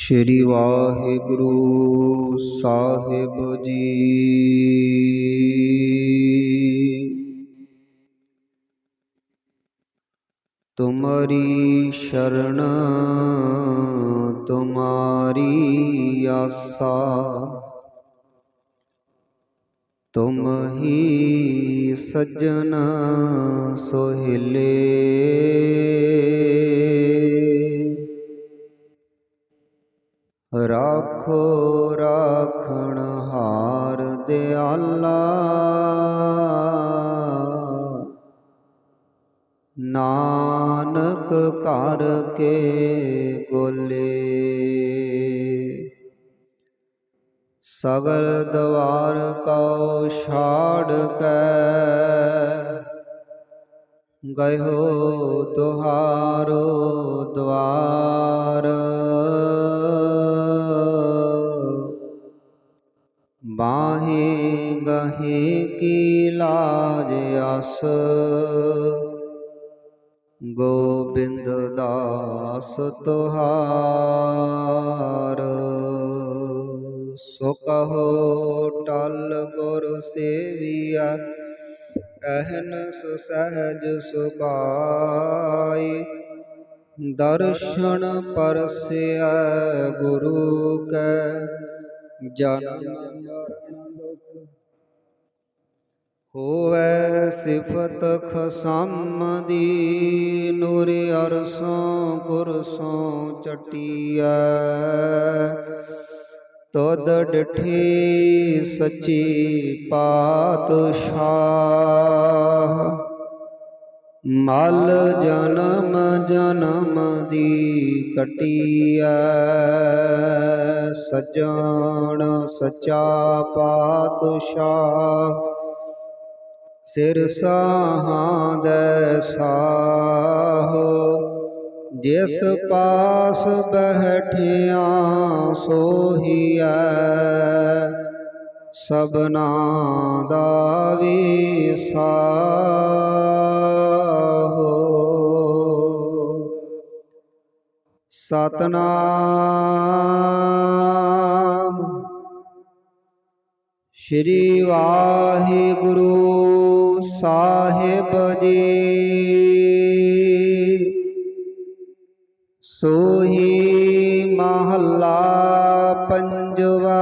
ਸ਼੍ਰੀ ਵਾਹਿਗੁਰੂ ਸਾਹਿਬ ਜੀ। ਤੁਮਰੀ ਸ਼ਰਨ ਤੁਮਾਰੀ ਆਸਾ ਤੁਮ ਹੀ ਸੱਜਣ ਸੋਹਿਲੇ। ਰਾਖੋ ਰਾਖਣ ਹਾਰ ਦਿਆਲਾ। ਨਾਨਕ ਕਰ ਕੇ ਗੋਲੇ। ਸਗਲ ਦਵਾਰ ਕਉ ਛਾੜ ਕੇ। ਗਇਓ ਤੁਹਾਰੋ ਦਵਾਰ। ਬਾਹੇ ਗਹੇ ਕੀ ਲਾਜ ਅਸ। ਗੋਬਿੰਦ ਦਾਸ ਤੁਹਾਰ, ਸੋ ਕਹੋ ਟਲ ਗੁਰ ਸੇਵੀਆ ਅਹਨਸ ਸਹਜ ਸੁਭਾਈ। ਦਰਸ਼ਨ ਪਰਸਿਆ ਗੁਰੂ ਕੈ ਜਨਮ ਮਰਨ ਦੁਖ। ਹੋਵੈ ਸਿਫਤ ਖਸਮ ਦੀ ਨੂਰ ਅਰਸੋਂ ਗੁਰਸੋਂ ਚਟਿਆ ਤਦ ਡਿਠੀ ਸੱਚੀ ਪਾਤਸ਼ਾਹ। ਮਲ ਜਨਮ ਜਨਮ ਦੀ ਕਟੀਐ, ਸਜਣ ਸਚਾ ਪਾਤਸ਼ਾਹ। ਸਿਰ ਸਾਹਾਂ ਦੇ ਸਾਹ, ਜਿਸ ਪਾਸ ਬਹਿਠਿਆ ਸੋਹੀਐ, ਸਭਨਾ ਦਾ ਵਿਸਾਹੋ ਸਤਨਾਮ। ਸ਼੍ਰੀ ਵਾਹਿਗੁਰੂ ਸਾਹਿਬ ਜੀ। ਸੋਹੀ ਮਹੱਲਾ ਪੰਜਵਾ।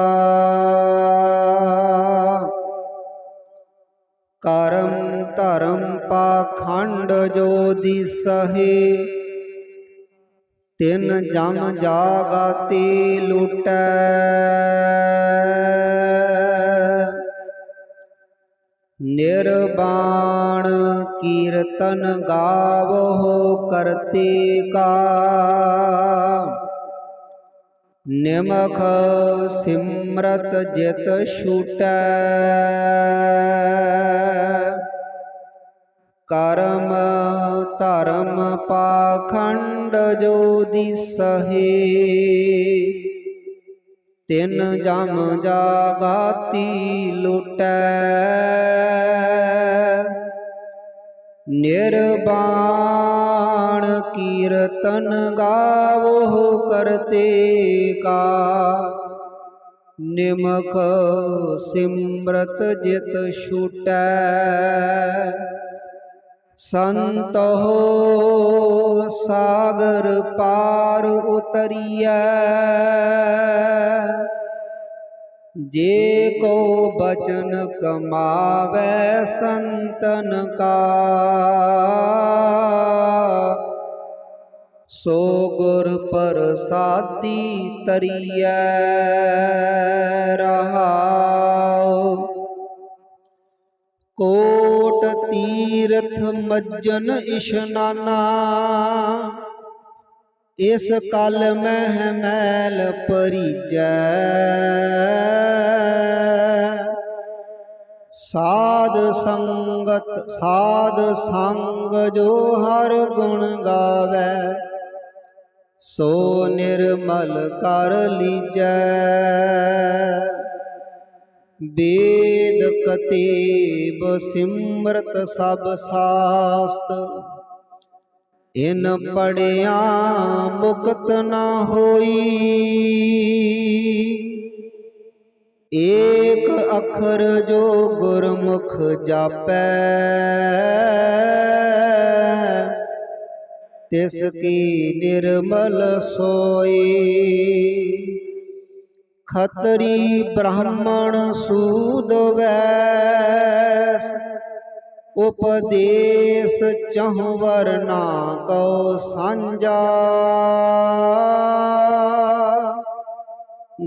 ਕਰਮ ਧਰਮ ਪਾਖੰਡ ਜੋ ਦਿਸਹਿ ਤਿੰਨ ਜਮ ਜਾਗਤੀ ਲੁਟੈ। ਨਿਰਬਾਣ ਕੀਰਤਨ ਗਾਵੋ ਕਰਤੇ ਕਾ। ਨਿਮਖ ਸਿਮਰਤ ਜਿਤ ਛੂਟੈ। ਕਰਮ ਧਰਮ ਪਾਖੰਡ ਜੋ ਦਿਸਹਿ ਤਿਨ ਜਮ ਜਾਗਾਤੀ ਲੁਟੈ। ਨਿਰਬਾਣ ਕੀਰਤਨ ਗਾਵੋ ਕਰਤੇ ਕਾ। ਨਿਮਖ ਸਿਮਰਤ ਜਿਤ ਛੂਟੈ। ਸੰਤ ਹੋ ਸਾਗਰ ਪਾਰ ਉਤਰੀਐ। ਜੇ ਕੋ ਬਚਨ ਕਮਾਵੇ ਸੰਤਨ ਕਾ ਸੋ ਗੁਰ ਪ੍ਰਸਾਦੀ ਤਰੀਐ ਰਹਾਉ। ਕੋਟ ਤੀਰਥ ਮੱਜਨ ਇਸ਼ਨਾਨਾ ਇਸ ਕਲ ਮਹਿ ਮੈਲ ਪਰੀਜੈ। ਸਾਧ ਸੰਗਤ, ਸਾਧ ਸੰਗ ਜੋ ਹਰ ਗੁਣ ਗਾਵੇ, ਸੋ ਨਿਰਮਲ ਕਰ ਲੀਜੈ। ਵੇਦ ਕਤੇਬ ਸਿਮਰਤ ਸਭ ਸਾਸਤ। ਇਨ ਪੜਿਆ ਮੁਕਤ ਨਾ ਹੋਈ। ਏਕ ਅੱਖਰ ਜੋ ਗੁਰਮੁਖ ਜਾਪੈ, ਤਿਸ ਕੀ ਨਿਰਮਲ ਸੋਈ। ਖਤਰੀ ਬ੍ਰਾਹਮਣ ਸੂਦ ਵੈਸ, ਉਪਦੇਸ਼ ਚਹੁ ਨਾ ਕਉ ਸਾਂਝਾ।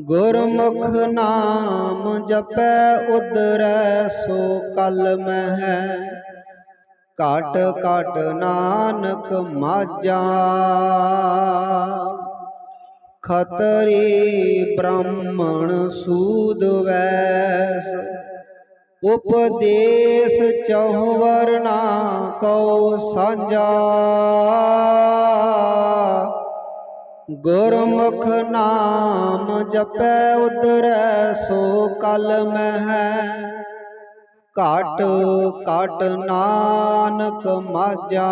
ਗੁਰਮੁਖ ਨਾਮ ਜਪੈ ਉਦਰੈ ਸੋ ਕਲ ਮਹਿ ਘਟ ਘਟ ਨਾਨਕ ਮਾਝਾ। ਖਤਰੀ ਬ੍ਰਾਹਮਣ ਸੂਦ ਵੈਸ। ਉਪਦੇਸ਼ ਚਹੁ ਵਰਨਾ ਕਉ ਸਾਂਝਾ। ਗੁਰਮੁਖ ਨਾਮ ਜਪੈ ਉਦਰੈ ਸੋ ਕਲ ਮਹਿ। ਘਟ ਘਟ ਨਾਨਕ ਮਾਝਾ।